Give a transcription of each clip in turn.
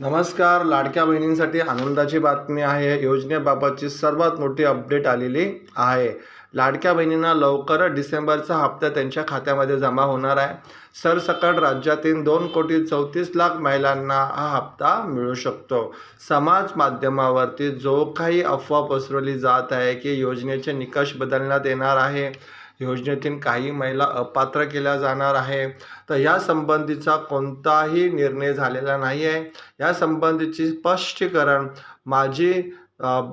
नमस्कार लाडक्या बहिणींसाठी आनंदाची बातमी आहे. योजनेबाबतची सर्वात मोठी अपडेट आलेली आहे. लाडक्या बहिणींना लवकरच डिसेंबरचा हप्ता त्यांच्या खात्यामध्ये जमा होणार आहे. सरसकट राज्यातील दोन कोटी चौतीस लाख महिलांना हा हप्ता मिळू शकतो. समाज माध्यमावरती जो काही अफवा पसरवली जात आहे की योजनेचे निकष बदलण्यात येणार आहे. योजनेतील काही महिला अपात्र केल्या जाणार आहे. तर या संबंधीचा कोणताही निर्णय झालेला नाही आहे या संबंधीची स्पष्टीकरण माजी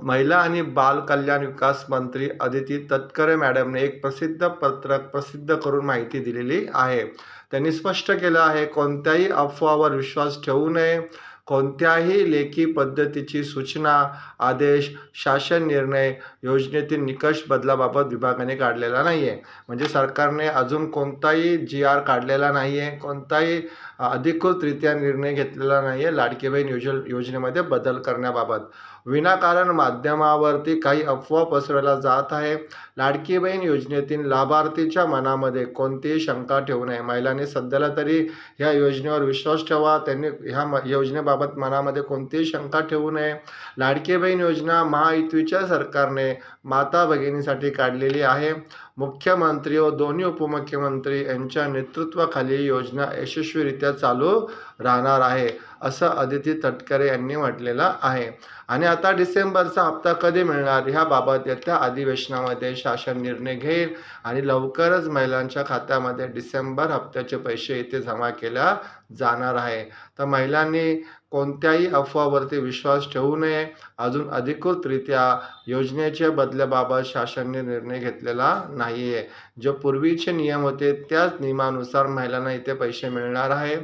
महिला आणि बाल कल्याण विकास मंत्री अदिती तटकरे मॅडमने एक प्रसिद्ध पत्रक प्रसिद्ध करून माहिती दिलेली आहे. त्यांनी स्पष्ट केलं आहे कोणत्याही अफवावर विश्वास ठेवू नये. कोणत्याही लेखी पद्धतीची सूचना आदेश शासन निर्णय योजनेतील निकष बदलाबाबत विभागाने काढलेला नाही आहे म्हणजे सरकारने अजून कोणताही जी आर काढलेला नाही आहे कोणताही अधिकृतरित्या निर्णय घेतलेला नाही आहे लाडकी बहीण योज योजनेमध्ये बदल करण्याबाबत. विनाकारण माध्यमावरती काही अफवा पसरवल्या जात आहे. लाडकी बहीण योजनेतील लाभार्थीच्या मनामध्ये कोणतीही शंका ठेवू नये. महिलांनी सध्याला तरी ह्या योजनेवर विश्वास ठेवा. त्यांनी ह्या योजनेबाबत योजनेबाबत मनामध्ये कोणतीही शंका ठेवू नये. लाडकी बहीण योजना महायुतीच्या सरकारने माता भगिनीसाठी काढलेली आहे. मुख्यमंत्री व दोन्ही उपमुख्यमंत्री यांच्या नेतृत्वाखाली योजना यशस्वीरित्या चालू राहणार आहे असं अदिती तटकरे यांनी म्हटलेलं आहे. आणि आता डिसेंबरचा हप्ता कधी मिळणार ह्याबाबत येत्या अधिवेशनामध्ये शासन निर्णय घेईल आणि लवकरच महिलांच्या खात्यामध्ये डिसेंबर हप्त्याचे पैसे इथे जमा केल्या जाणार आहे. तर महिलांनी कोणत्याही अफवावरती विश्वास ठेवू नये. अजून अधिकृतरित्या योजनेच्या बदल्याबाबत शासनने निर्णय घेतलेला नाही आहे जे पूर्वीचे नियम होते त्याच नियमानुसार महिलांना इथे पैसे मिळणार आहे.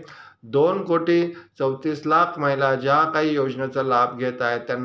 दोन कोटी चौतीस लाख महिला ज्या काही योजनेचा लाभ घेत आहेत त्यांना